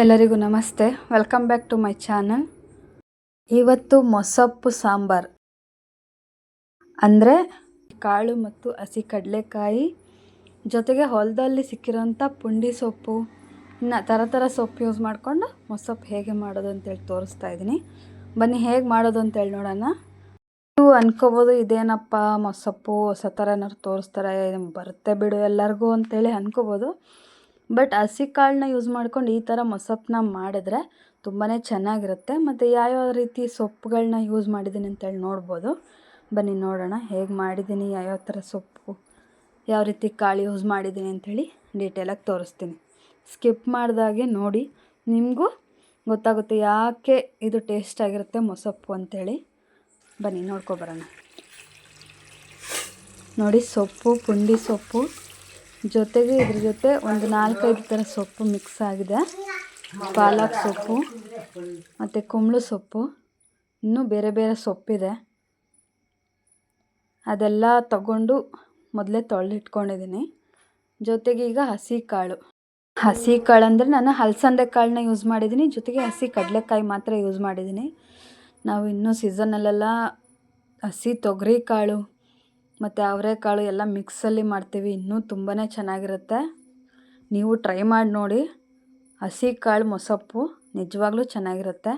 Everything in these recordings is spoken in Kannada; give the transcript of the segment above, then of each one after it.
ಎಲ್ಲರಿಗೂ ನಮಸ್ತೆ. Welcome back to my channel ಇವತ್ತು ಮೊಸಪ್ಪು ಸಾಂಬಾರ್. ಅಂದರೆ ಕಾಳು ಮತ್ತು ಹಸಿ ಕಡಲೆಕಾಯಿ ಜೊತೆಗೆ ಹೊಲದಲ್ಲಿ ಸಿಕ್ಕಿರೋಂಥ ಪುಂಡಿ ಸೊಪ್ಪು, ಇನ್ನು ಥರ ಥರ ಸೊಪ್ಪು ಯೂಸ್ ಮಾಡಿಕೊಂಡು ಮೊಸಪ್ಪು ಹೇಗೆ ಮಾಡೋದು ಅಂತೇಳಿ ತೋರಿಸ್ತಾ ಇದ್ದೀನಿ. ಬನ್ನಿ ಹೇಗೆ ಮಾಡೋದು ಅಂತೇಳಿ ನೋಡೋಣ. ನೀವು ಅನ್ಕೋಬೋದು ಇದೇನಪ್ಪ ಮೊಸಪ್ಪು, ಹೊಸ ಥರ ಏನಾದ್ರು ತೋರಿಸ್ತಾರೆ, ಬರುತ್ತೆ ಬಿಡು ಎಲ್ಲರಿಗೂ ಅಂತೇಳಿ ಅನ್ಕೋಬೋದು. ಬಟ್ ಹಸಿ ಕಾಳನ್ನ ಯೂಸ್ ಮಾಡ್ಕೊಂಡು ಈ ಥರ ಮೊಸಪ್ಪನ್ನ ಮಾಡಿದ್ರೆ ತುಂಬಾ ಚೆನ್ನಾಗಿರುತ್ತೆ. ಮತ್ತು ಯಾವ್ಯಾವ ರೀತಿ ಸೊಪ್ಪುಗಳನ್ನ ಯೂಸ್ ಮಾಡಿದ್ದೀನಿ ಅಂತೇಳಿ ನೋಡ್ಬೋದು. ಬನ್ನಿ ನೋಡೋಣ ಹೇಗೆ ಮಾಡಿದ್ದೀನಿ, ಯಾವ್ಯಾವ ಥರ ಸೊಪ್ಪು, ಯಾವ ರೀತಿ ಕಾಳು ಯೂಸ್ ಮಾಡಿದ್ದೀನಿ ಅಂಥೇಳಿ ಡೀಟೇಲಾಗಿ ತೋರಿಸ್ತೀನಿ. ಸ್ಕಿಪ್ ಮಾಡಿದಾಗೆ ನೋಡಿ, ನಿಮಗೂ ಗೊತ್ತಾಗುತ್ತೆ ಯಾಕೆ ಇದು ಟೇಸ್ಟ್ ಆಗಿರುತ್ತೆ ಮೊಸಪ್ಪು ಅಂಥೇಳಿ ಬನ್ನಿ ನೋಡ್ಕೊಬರೋಣ ನೋಡಿ ಸೊಪ್ಪು, ಪುಂಡಿ ಸೊಪ್ಪು. ಜೊತೆಗೆ ಇದ್ರ ಜೊತೆ ಒಂದು ನಾಲ್ಕೈದು ಥರ ಸೊಪ್ಪು ಮಿಕ್ಸ್ ಆಗಿದೆ. ಪಾಲಕ್ ಸೊಪ್ಪು, ಮತ್ತು ಕುಂಬಳು ಸೊಪ್ಪು, ಇನ್ನೂ ಬೇರೆ ಬೇರೆ ಸೊಪ್ಪಿದೆ. ಅದೆಲ್ಲ ತಗೊಂಡು ಮೊದಲೇ ತೊಳೆದಿಟ್ಕೊಂಡಿದ್ದೀನಿ. ಜೊತೆಗೆ ಈಗ ಹಸಿ ಕಾಳು. ಹಸಿ ಕಾಳು ಅಂದರೆ ನಾನು ಹಲಸಂದೆ ಕಾಳನ್ನ ಯೂಸ್ ಮಾಡಿದ್ದೀನಿ. ಜೊತೆಗೆ ಹಸಿ ಕಡಲೆಕಾಯಿ ಮಾತ್ರ ಯೂಸ್ ಮಾಡಿದ್ದೀನಿ. ನಾವು ಇನ್ನೂ ಸೀಸನಲ್ಲೆಲ್ಲ ಹಸಿ ತೊಗರಿ ಕಾಳು ಮತ್ತು ಅವರೆಕಾಳು ಎಲ್ಲ ಮಿಕ್ಸಲ್ಲಿ ಮಾಡ್ತೀವಿ, ಇನ್ನೂ ತುಂಬಾ ಚೆನ್ನಾಗಿರುತ್ತೆ. ನೀವು ಟ್ರೈ ಮಾಡಿ ನೋಡಿ. ಹಸಿ ಕಾಳು ಮೊಸಪ್ಪು ನಿಜವಾಗ್ಲೂ ಚೆನ್ನಾಗಿರುತ್ತೆ.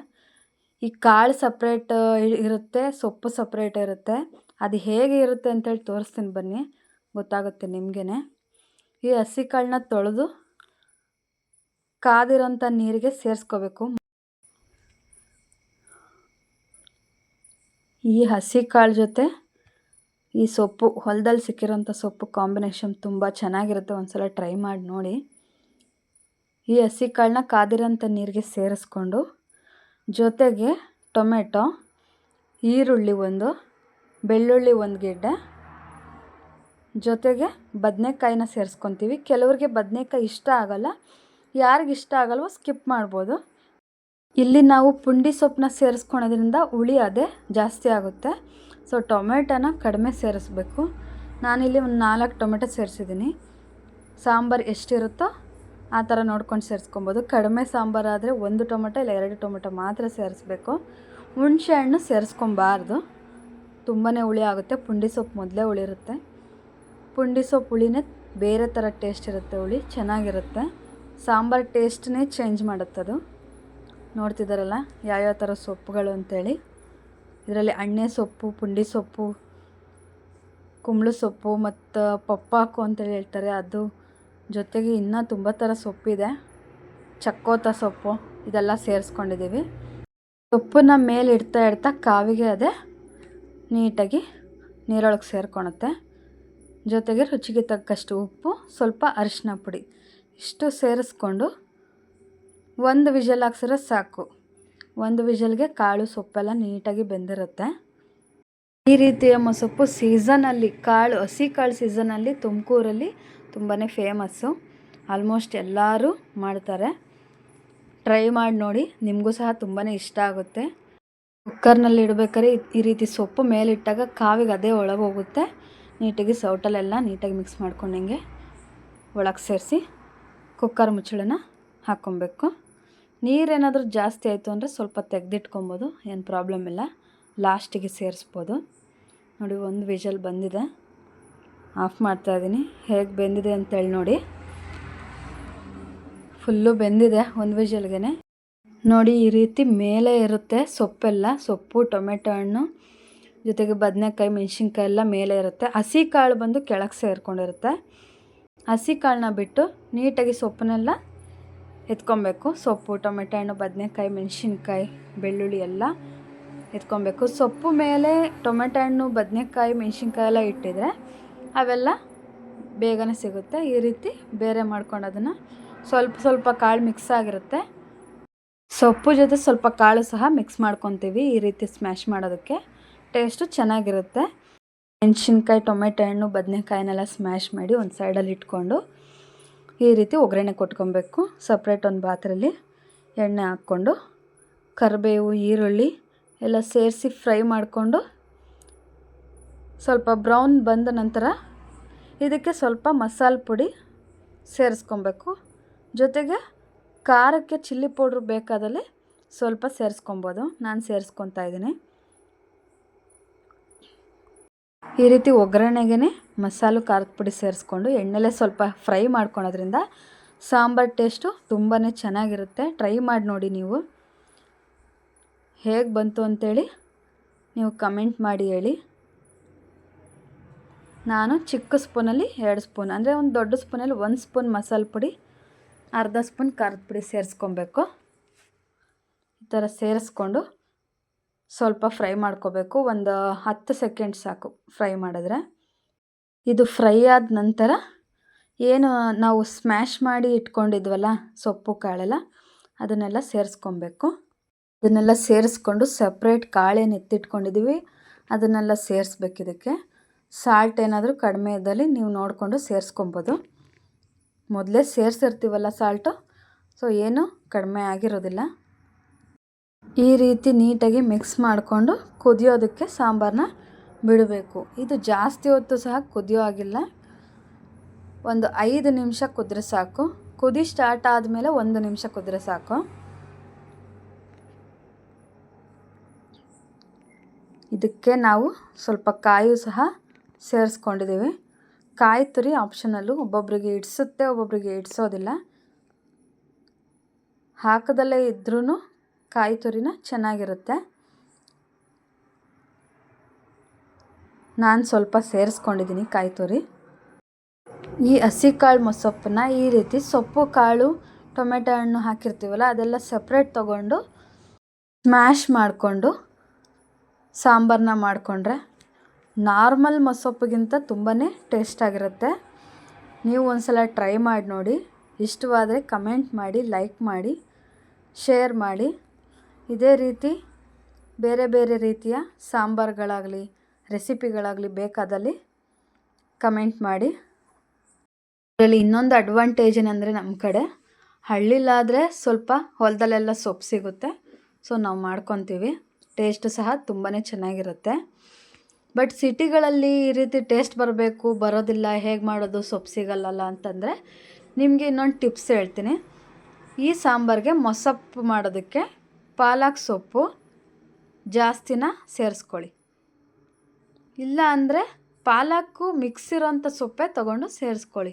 ಈ ಕಾಳು ಸಪ್ರೇಟ್ ಇರುತ್ತೆ, ಸೊಪ್ಪು ಸಪ್ರೇಟ್ ಇರುತ್ತೆ. ಅದು ಹೇಗೆ ಇರುತ್ತೆ ಅಂತೇಳಿ ತೋರಿಸ್ತೀನಿ ಬನ್ನಿ. ಗೊತ್ತಾಗುತ್ತೆ ನಿಮಗೇ ಈ ಹಸಿ ಕಾಳನ್ನ ತೊಳೆದು ಕಾದಿರೋಂಥ ನೀರಿಗೆ ಸೇರಿಸ್ಕೋಬೇಕು. ಈ ಹಸಿ ಕಾಳು ಜೊತೆ ಈ ಸೊಪ್ಪು, ಹೊಲದಲ್ಲಿ ಸಿಕ್ಕಿರೋಂಥ ಸೊಪ್ಪು ಕಾಂಬಿನೇಷನ್ ತುಂಬ ಚೆನ್ನಾಗಿರುತ್ತೆ. ಒಂದು ಸಲ ಟ್ರೈ ಮಾಡಿ ನೋಡಿ. ಈ ಹಸಿ ಕಾಳನ್ನ ಕಾದಿರೋಂಥ ನೀರಿಗೆ ಸೇರಿಸ್ಕೊಂಡು, ಜೊತೆಗೆ ಟೊಮೆಟೊ, ಈರುಳ್ಳಿ ಒಂದು, ಬೆಳ್ಳುಳ್ಳಿ ಒಂದು ಗಿಡ್ಡೆ, ಜೊತೆಗೆ ಬದನೆಕಾಯಿನ ಸೇರಿಸ್ಕೊತೀವಿ. ಕೆಲವ್ರಿಗೆ ಬದನೆಕಾಯಿ ಇಷ್ಟ ಆಗೋಲ್ಲ, ಯಾರಿಗೆ ಇಷ್ಟ ಆಗಲ್ವೋ ಸ್ಕಿಪ್ ಮಾಡ್ಬೋದು. ಇಲ್ಲಿ ನಾವು ಪುಂಡಿ ಸೊಪ್ಪನ್ನ ಸೇರಿಸ್ಕೊಳೋದ್ರಿಂದ ಹುಳಿ ಅದೇ ಜಾಸ್ತಿ ಆಗುತ್ತೆ. ಸೊ ಟೊಮೆಟೊನ ಕಡಿಮೆ ಸೇರಿಸ್ಬೇಕು. ನಾನಿಲ್ಲಿ ಒಂದು ನಾಲ್ಕು ಟೊಮೆಟೊ ಸೇರಿಸಿದ್ದೀನಿ. ಸಾಂಬಾರು ಎಷ್ಟಿರುತ್ತೋ ಆ ಥರ ನೋಡ್ಕೊಂಡು ಸೇರಿಸ್ಕೊಬೋದು. ಕಡಿಮೆ ಸಾಂಬಾರು ಆದರೆ ಒಂದು ಟೊಮೆಟೊ ಇಲ್ಲ, ಎರಡು ಟೊಮೆಟೊ ಮಾತ್ರ ಸೇರಿಸ್ಬೇಕು. ಹುಣಸೆ ಹಣ್ಣು ಸೇರಿಸ್ಕೊಬಾರ್ದು. ತುಂಬಾ ಹುಳಿ ಆಗುತ್ತೆ. ಪುಂಡಿ ಸೊಪ್ಪು ಮೊದಲೇ ಹುಳಿರುತ್ತೆ. ಪುಂಡಿ ಸೊಪ್ಪು ಹುಳಿನೇ ಬೇರೆ ಥರ ಟೇಸ್ಟ್ ಇರುತ್ತೆ ಹುಳಿ. ಚೆನ್ನಾಗಿರುತ್ತೆ. ಸಾಂಬಾರು ಟೇಸ್ಟ್ನೇ ಚೇಂಜ್ ಮಾಡುತ್ತದು. ನೋಡ್ತಿದ್ದಾರಲ್ಲ ಯಾವ್ಯಾವ ಥರ ಸೊಪ್ಪುಗಳು ಅಂತೇಳಿ. ಇದರಲ್ಲಿ ಅಣ್ಣೆ ಸೊಪ್ಪು, ಪುಂಡಿ ಸೊಪ್ಪು, ಕುಂಬಳ ಸೊಪ್ಪು ಮತ್ತು ಪಪ್ಪಾಕು ಅಂತೇಳಿ ಹೇಳ್ತಾರೆ. ಅದು ಜೊತೆಗೆ ಇನ್ನೂ ತುಂಬ ಥರ ಸೊಪ್ಪಿದೆ. ಚಕ್ಕೋತ ಸೊಪ್ಪು, ಇದೆಲ್ಲ ಸೇರಿಸ್ಕೊಂಡಿದ್ದೀವಿ ಸೊಪ್ಪನ್ನ ಮೇಲೆ ಇಡ್ತಾ ಇಡ್ತಾ ಕಾವಿಗೆ ಅದೇ ನೀಟಾಗಿ ನೀರೊಳಗೆ ಸೇರ್ಕೊಳುತ್ತೆ ಜೊತೆಗೆ ರುಚಿಗೆ ತಕ್ಕಷ್ಟು ಉಪ್ಪು, ಸ್ವಲ್ಪ ಅರಿಶಿನ ಪುಡಿ. ಇಷ್ಟು ಸೇರಿಸ್ಕೊಂಡು ಒಂದು ವಿಷಲ್ ಹಾಕ್ಸಿದ್ರೆ ಸಾಕು. ಒಂದು ವಿಷಲ್ಗೆ ಕಾಳು ಸೊಪ್ಪೆಲ್ಲ ನೀಟಾಗಿ ಬೆಂದಿರುತ್ತೆ. ಈ ರೀತಿಯ ಮೊಸಪ್ಪು ಸೀಸನಲ್ಲಿ, ಕಾಳು, ಹಸಿ ಕಾಳು ಸೀಸನಲ್ಲಿ ತುಮಕೂರಲ್ಲಿ ತುಂಬಾ ಫೇಮಸ್ಸು. ಆಲ್ಮೋಸ್ಟ್ ಎಲ್ಲರೂ ಮಾಡ್ತಾರೆ. ಟ್ರೈ ಮಾಡಿ ನೋಡಿ, ನಿಮಗೂ ಸಹ ತುಂಬಾ ಇಷ್ಟ ಆಗುತ್ತೆ. ಕುಕ್ಕರ್ನಲ್ಲಿ ಇಡಬೇಕಾದ್ರೆ ಈ ರೀತಿ ಸೊಪ್ಪು ಮೇಲಿಟ್ಟಾಗ ಕಾವಿಗೆ ಅದೇ ಒಳಗೆ ಹೋಗುತ್ತೆ. ನೀಟಾಗಿ ಸೌಟಲ್ಲೆಲ್ಲ ನೀಟಾಗಿ ಮಿಕ್ಸ್ ಮಾಡ್ಕೊಂಡಂಗೆ ಒಳಗೆ ಸೇರಿಸಿ ಕುಕ್ಕರ್ ಮುಚ್ಚಳನ ಹಾಕ್ಕೊಬೇಕು. ನೀರೇನಾದರೂ ಜಾಸ್ತಿ ಆಯಿತು ಅಂದರೆ ಸ್ವಲ್ಪ ತೆಗೆದಿಟ್ಕೊಬೋದು, ಏನು ಪ್ರಾಬ್ಲಮ್ ಇಲ್ಲ. ಲಾಸ್ಟಿಗೆ ಸೇರಿಸ್ಬೋದು. ನೋಡಿ, ಒಂದು ವಿಷಲ್ ಬಂದಿದೆ. ಆಫ್ ಮಾಡ್ತಾಯಿದ್ದೀನಿ ಹೇಗೆ ಬೆಂದಿದೆ ಅಂತೇಳಿ ನೋಡಿ. ಫುಲ್ಲು ಬೆಂದಿದೆ ಒಂದು ವಿಷಲ್ಗೆ ನೋಡಿ, ಈ ರೀತಿ ಮೇಲೆ ಇರುತ್ತೆ ಸೊಪ್ಪೆಲ್ಲ, ಸೊಪ್ಪು, ಟೊಮೆಟೊ ಹಣ್ಣು, ಜೊತೆಗೆ ಬದನೆಕಾಯಿ, ಮೆಣಸಿನ್ಕಾಯಿ ಎಲ್ಲ ಮೇಲೆ ಇರುತ್ತೆ. ಹಸಿ ಕಾಳು ಬಂದು ಕೆಳಗೆ ಸೇರಿಕೊಂಡಿರುತ್ತೆ. ಹಸಿ ಕಾಳನ್ನ ಬಿಟ್ಟು ನೀಟಾಗಿ ಸೊಪ್ಪನ್ನೆಲ್ಲ ಎತ್ಕೊಬೇಕು. ಸೊಪ್ಪು, ಟೊಮೆಟೊ ಹಣ್ಣು, ಬದನೆಕಾಯಿ, ಮೆಣಸಿನ್ಕಾಯಿ, ಬೆಳ್ಳುಳ್ಳಿ ಎಲ್ಲ ಎತ್ಕೊಬೇಕು. ಸೊಪ್ಪು ಮೇಲೆ ಟೊಮೆಟೊ ಹಣ್ಣು, ಬದನೆಕಾಯಿ, ಮೆಣಸಿನ್ಕಾಯಿ ಎಲ್ಲ ಇಟ್ಟಿದ್ರೆ ಅವೆಲ್ಲ ಬೇಗನೆ ಸಿಗುತ್ತೆ. ಈ ರೀತಿ ಬೇರೆ ಮಾಡ್ಕೊಂಡು ಅದನ್ನು ಸ್ವಲ್ಪ ಸ್ವಲ್ಪ ಕಾಳು ಮಿಕ್ಸ್ ಆಗಿರುತ್ತೆ. ಸೊಪ್ಪು ಜೊತೆ ಸ್ವಲ್ಪ ಕಾಳು ಸಹ ಮಿಕ್ಸ್ ಮಾಡ್ಕೊತೀವಿ ಈ ರೀತಿ ಸ್ಮ್ಯಾಶ್ ಮಾಡೋದಕ್ಕೆ. ಟೇಸ್ಟು ಚೆನ್ನಾಗಿರುತ್ತೆ. ಮೆಣಸಿನ್ಕಾಯಿ, ಟೊಮೆಟೊ ಹಣ್ಣು, ಬದನೆಕಾಯಿನೆಲ್ಲ ಸ್ಮ್ಯಾಶ್ ಮಾಡಿ ಒಂದು ಸೈಡಲ್ಲಿ ಇಟ್ಕೊಂಡು ಈ ರೀತಿ ಒಗ್ಗರಣೆ ಕೊಟ್ಕೊಬೇಕು. ಸಪ್ರೇಟ್ ಒಂದು ಪಾತ್ರೆಯಲ್ಲಿ ಎಣ್ಣೆ ಹಾಕ್ಕೊಂಡು, ಕರಿಬೇವು, ಈರುಳ್ಳಿ ಎಲ್ಲ ಸೇರಿಸಿ ಫ್ರೈ ಮಾಡಿಕೊಂಡು ಸ್ವಲ್ಪ ಬ್ರೌನ್ ಬಂದ ನಂತರ ಇದಕ್ಕೆ ಸ್ವಲ್ಪ ಮಸಾಲೆ ಪುಡಿ ಸೇರಿಸ್ಕೊಬೇಕು. ಜೊತೆಗೆ ಖಾರಕ್ಕೆ ಚಿಲ್ಲಿ ಪೌಡ್ರ್ ಬೇಕಾದಲ್ಲಿ ಸ್ವಲ್ಪ ಸೇರಿಸ್ಕೊಬೋದು. ನಾನು ಸೇರಿಸ್ಕೊತಾ ಇದ್ದೀನಿ. ಈ ರೀತಿ ಒಗ್ಗರಣೆಗೆ ಮಸಾಲೆ ಖಾರದ ಪುಡಿ ಸೇರಿಸ್ಕೊಂಡು ಎಣ್ಣೆಲೇ ಸ್ವಲ್ಪ ಫ್ರೈ ಮಾಡ್ಕೊಳೋದ್ರಿಂದ ಸಾಂಬಾರು ಟೇಸ್ಟು ತುಂಬಾ ಚೆನ್ನಾಗಿರುತ್ತೆ. ಟ್ರೈ ಮಾಡಿ ನೋಡಿ ನೀವು. ಹೇಗೆ ಬಂತು ಅಂತೇಳಿ ನೀವು ಕಮೆಂಟ್ ಮಾಡಿ ಹೇಳಿ. ನಾನು ಚಿಕ್ಕ ಸ್ಪೂನಲ್ಲಿ ಎರಡು ಸ್ಪೂನ್, ಅಂದರೆ ಒಂದು ದೊಡ್ಡ ಸ್ಪೂನಲ್ಲಿ ಒಂದು ಸ್ಪೂನ್ ಮಸಾಲೆ ಪುಡಿ, ಅರ್ಧ ಸ್ಪೂನ್ ಖಾರದ ಪುಡಿ ಸೇರಿಸ್ಕೊಬೇಕು. ಈ ಥರ ಸೇರಿಸ್ಕೊಂಡು ಸ್ವಲ್ಪ ಫ್ರೈ ಮಾಡ್ಕೋಬೇಕು. ಒಂದು ಹತ್ತು ಸೆಕೆಂಡ್ ಸಾಕು ಫ್ರೈ ಮಾಡಿದ್ರೆ. ಇದು ಫ್ರೈ ಆದ ನಂತರ ಏನು ನಾವು ಸ್ಮ್ಯಾಶ್ ಮಾಡಿ ಇಟ್ಕೊಂಡಿದ್ವಲ್ಲ ಸೊಪ್ಪು, ಕಾಳೆಲ್ಲ, ಅದನ್ನೆಲ್ಲ ಸೇರಿಸ್ಕೊಬೇಕು. ಅದನ್ನೆಲ್ಲ ಸೇರಿಸ್ಕೊಂಡು ಸಪ್ರೇಟ್ ಕಾಳೇನು ಎತ್ತಿಟ್ಕೊಂಡಿದ್ದೀವಿ ಅದನ್ನೆಲ್ಲ ಸೇರಿಸ್ಬೇಕು ಇದಕ್ಕೆ. ಸಾಲ್ಟ್ ಏನಾದರೂ ಕಡಿಮೆ ಇದ್ದಲ್ಲಿ ನೀವು ನೋಡಿಕೊಂಡು ಸೇರಿಸ್ಕೊಬೋದು. ಮೊದಲೇ ಸೇರಿಸಿರ್ತೀವಲ್ಲ ಸಾಲ್ಟು. ಸೊ, ಏನು ಕಡಿಮೆ ಆಗಿರೋದಿಲ್ಲ. ಈ ರೀತಿ ನೀಟಾಗಿ ಮಿಕ್ಸ್ ಮಾಡಿಕೊಂಡು ಕುದಿಯೋದಕ್ಕೆ ಸಾಂಬಾರನ್ನ ಬಿಡಬೇಕು. ಇದು ಜಾಸ್ತಿ ಹೊತ್ತು ಸಹ ಕುದಿಯೋ ಆಗಿಲ್ಲ ಒಂದು ಐದು ನಿಮಿಷ ಕುದ್ರೆ ಸಾಕು. ಕುದಿ ಸ್ಟಾರ್ಟ್ ಆದಮೇಲೆ ಒಂದು ನಿಮಿಷ ಕುದ್ರೆ ಸಾಕು. ಇದಕ್ಕೆ ನಾವು ಸ್ವಲ್ಪ ಕಾಯು ಸಹ ಸೇರಿಸ್ಕೊಂಡಿದ್ದೀವಿ. ಕಾಯಿ ತುರಿ ಆಪ್ಷನಲ್ಲು ಒಬ್ಬೊಬ್ಬರಿಗೆ ಇಡಿಸುತ್ತೆ ಒಬ್ಬೊಬ್ಬರಿಗೆ ಇಡ್ಸೋದಿಲ್ಲ. ಹಾಕದಲ್ಲೇ ಇದ್ರೂ ಕಾಯಿ ತುರಿನ ಚೆನ್ನಾಗಿರುತ್ತೆ. ನಾನು ಸ್ವಲ್ಪ ಸೇರಿಸ್ಕೊಂಡಿದ್ದೀನಿ ಕಾಯಿ ತುರಿ. ಈ ಹಸಿ ಕಾಳು ಮೊಸಪ್ಪನ್ನ ಈ ರೀತಿ ಸೊಪ್ಪು, ಕಾಳು, ಟೊಮೆಟೊ ಹಣ್ಣು ಹಾಕಿರ್ತೀವಲ್ಲ, ಅದೆಲ್ಲ ಸಪ್ರೇಟ್ ತೊಗೊಂಡು ಸ್ಮ್ಯಾಶ್ ಮಾಡಿಕೊಂಡು ಸಾಂಬಾರನ್ನ ಮಾಡಿಕೊಂಡ್ರೆ ನಾರ್ಮಲ್ ಮೊಸೊಪ್ಪಿಗಿಂತ ತುಂಬಾ ಟೇಸ್ಟಾಗಿರುತ್ತೆ ನೀವು ಒಂದು ಸಲ ಟ್ರೈ ಮಾಡಿ ನೋಡಿ. ಇಷ್ಟವಾದರೆ ಕಮೆಂಟ್ ಮಾಡಿ ಲೈಕ್ ಮಾಡಿ ಶೇರ್ ಮಾಡಿ. ಇದೇ ರೀತಿ ಬೇರೆ ಬೇರೆ ರೀತಿಯ ಸಾಂಬಾರುಗಳಾಗಲಿ, ರೆಸಿಪಿಗಳಾಗಲಿ ಬೇಕಾದಲ್ಲಿ ಕಮೆಂಟ್ ಮಾಡಿ. ಅದರಲ್ಲಿ ಇನ್ನೊಂದು ಅಡ್ವಾಂಟೇಜ್ ಏನಂದರೆ ನಮ್ಮ ಕಡೆ ಹಳ್ಳಿಲಾದರೆ ಸ್ವಲ್ಪ ಹೊಲದಲ್ಲೆಲ್ಲ ಸೊಪ್ಪು ಸಿಗುತ್ತೆ. ಸೊ ನಾವು ಮಾಡ್ಕೊತೀವಿ. ಟೇಸ್ಟ್ ಸಹ ತುಂಬಾ ಚೆನ್ನಾಗಿರುತ್ತೆ. ಬಟ್ ಸಿಟಿಗಳಲ್ಲಿ ಈ ರೀತಿ ಟೇಸ್ಟ್ ಬರಬೇಕು, ಬರೋದಿಲ್ಲ, ಹೇಗೆ ಮಾಡೋದು, ಸೊಪ್ಪು ಸಿಗಲ್ಲಲ್ಲ ಅಂತಂದರೆ ನಿಮಗೆ ಇನ್ನೊಂದು ಟಿಪ್ಸ್ ಹೇಳ್ತೀನಿ. ಈ ಸಾಂಬಾರಿಗೆ ಮೊಸಪ್ಪು ಮಾಡೋದಕ್ಕೆ ಪಾಲಕ್ ಸೊಪ್ಪು ಜಾಸ್ತಿನ ಸೇರಿಸ್ಕೊಳ್ಳಿ. ಇಲ್ಲ ಅಂದರೆ ಪಾಲಕ್ಕು ಮಿಕ್ಸ್ ಇರೋಂಥ ಸೊಪ್ಪೆ ತೊಗೊಂಡು ಸೇರಿಸ್ಕೊಳ್ಳಿ.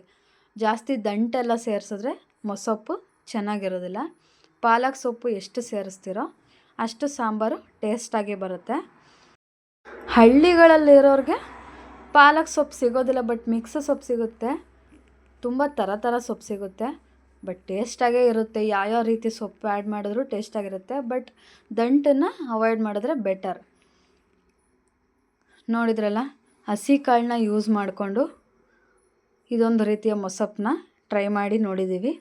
ಜಾಸ್ತಿ ದಂಟೆಲ್ಲ ಸೇರಿಸಿದ್ರೆ ಮೊಸೊಪ್ಪು ಚೆನ್ನಾಗಿರೋದಿಲ್ಲ. ಪಾಲಕ್ ಸೊಪ್ಪು ಎಷ್ಟು ಸೇರಿಸ್ತೀರೋ ಅಷ್ಟು ಸಾಂಬಾರು ಟೇಸ್ಟಾಗಿ ಬರುತ್ತೆ. ಹಳ್ಳಿಗಳಲ್ಲಿರೋರಿಗೆ ಪಾಲಕ್ ಸೊಪ್ಪು ಸಿಗೋದಿಲ್ಲ, ಬಟ್ ಮಿಕ್ಸ್ ಸೊಪ್ಪು ಸಿಗುತ್ತೆ. ತುಂಬ ಥರ ಥರ ಸೊಪ್ಪು ಸಿಗುತ್ತೆ. ಬಟ್ ಟೇಸ್ಟಾಗೇ ಇರುತ್ತೆ. ಯಾವ್ಯಾವ ರೀತಿ ಸೊಪ್ಪು ಆ್ಯಡ್ ಮಾಡಿದ್ರು ಟೇಸ್ಟಾಗಿರುತ್ತೆ ಬಟ್ ದಂಟನ್ನು ಅವಾಯ್ಡ್ ಮಾಡಿದ್ರೆ ಬೆಟರ್ ನೋಡಿದ್ರಲ್ಲ? ಹಸಿ ಕಾಳನ್ನ ಯೂಸ್ ಮಾಡಿಕೊಂಡು ಇದೊಂದು ರೀತಿಯ ಮೊಸಪ್ಪನ್ನ ಟ್ರೈ ಮಾಡಿ ನೋಡಿದ್ದೀವಿ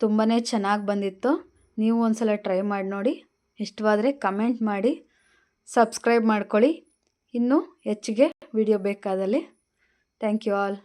ತುಂಬಾ ಚೆನ್ನಾಗಿ ಬಂದಿತ್ತು. ನೀವು ಒಂದು ಸಲ ಟ್ರೈ ಮಾಡಿ ನೋಡಿ. ಇಷ್ಟವಾದರೆ ಕಮೆಂಟ್ ಮಾಡಿ. ಸಬ್ಸ್ಕ್ರೈಬ್ ಮಾಡ್ಕೊಳ್ಳಿ. ಇನ್ನೂ ಹೆಚ್ಚಿಗೆ ವಿಡಿಯೋ ಬೇಕಾದಲ್ಲಿ. Thank you all